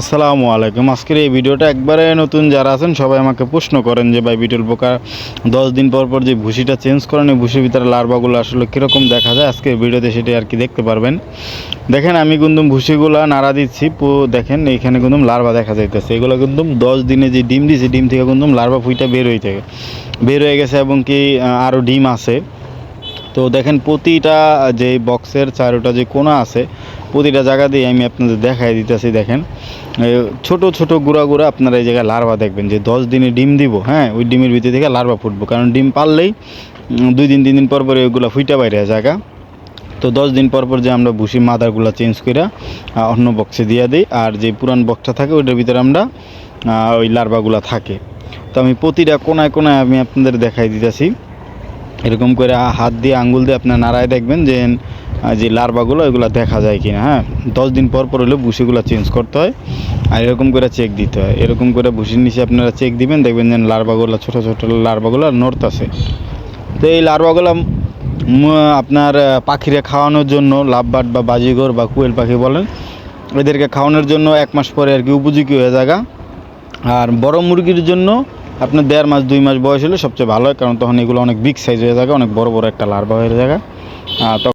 আসসালামু আলাইকুম। আজকের এই ভিডিওটা একবারে নতুন যারা আছেন, সবাই আমাকে প্রশ্ন করেন যে, ভাই, বিটল পোকা দশ দিন পর পর যে ভুসিটা চেঞ্জ করেন এই ভুসির ভিতরে লার্ভাগুলো আসলে কীরকম দেখা যায়? আজকের ভিডিওতে সেটা আর কি দেখতে পারবেন। দেখেন, আমি কিন্তু ভুসিগুলো নাড়া দিচ্ছি। দেখেন, এইখানে কিন্তু লার্ভা দেখা যাইতেছে। এগুলো কিন্তু দশ দিনে যে ডিম দিয়েছি ডিম থেকে কিন্তু লার্ভা ফুইটা বের হয়ে থাকে। বের হয়ে গেছে এবং কি আরও ডিম আছে। তো দেখেন, প্রতিটা যে বক্সের চারোটা যে কোনা আছে প্রতিটা জায়গা দিয়ে আমি আপনাদের দেখাই দিতেছি, দেখেন। ছোট ছোট গুঁড়া গুঁড়া আপনারা এই জায়গায় লার্ভা দেখবেন, যে দশ দিনে ডিম দিব হ্যাঁ ওই ডিমের ভিতর থেকে লার্ভা ফুটবো। কারণ ডিম পারলেই দুই দিন, তিন দিন পর পরে ওইগুলো ফুইটা বাইরে জায়গা। তো দশ দিন পর পর যে আমরা ভুসি মাদারগুলো চেঞ্জ করে অন্য বক্সে দিয়ে দিই, আর যে পুরান বক্সটা থাকে, ওইটার ভিতরে আমরা ওই লার্ভাগুলো থাকে। তো আমি প্রতিটা কোনায় কোনায় আমি আপনাদের দেখাই দিতেছি। এরকম করে হাত দিয়ে, আঙ্গুল দিয়ে আপনার নাড়ায় দেখবেন, যে যে লার্ভাগুলো, এগুলো দেখা যায় কিনা হ্যাঁ? দশ দিন পর পর হলে ভুসিগুলো চেঞ্জ করতে হয় আর এরকম করে চেক দিতে হয়। এরকম করে ভুসির নিচে আপনারা চেক দিবেন, দেখবেন যে লার্ভাগুলো, ছোটো ছোটো লার্ভাগুলো নড়তেছে। তো এই লার্ভাগুলো আপনার পাখিরে খাওয়ানোর জন্য লাভবাট বা বাজিগর বা কুয়েল পাখি বলেন, এদেরকে খাওয়ানোর জন্য এক মাস পরে আর কি উপযোগী হয়ে জায়গা। আর বড় মুরগির জন্য আপনার দেড় মাস, দুই মাস বয়স হলে সবচেয়ে ভালো হয়, কারণ তখন এগুলো অনেক বিগ সাইজ হয়ে থাকে অনেক বড় বড় একটা লার্ভা হয়ে থাকে তখন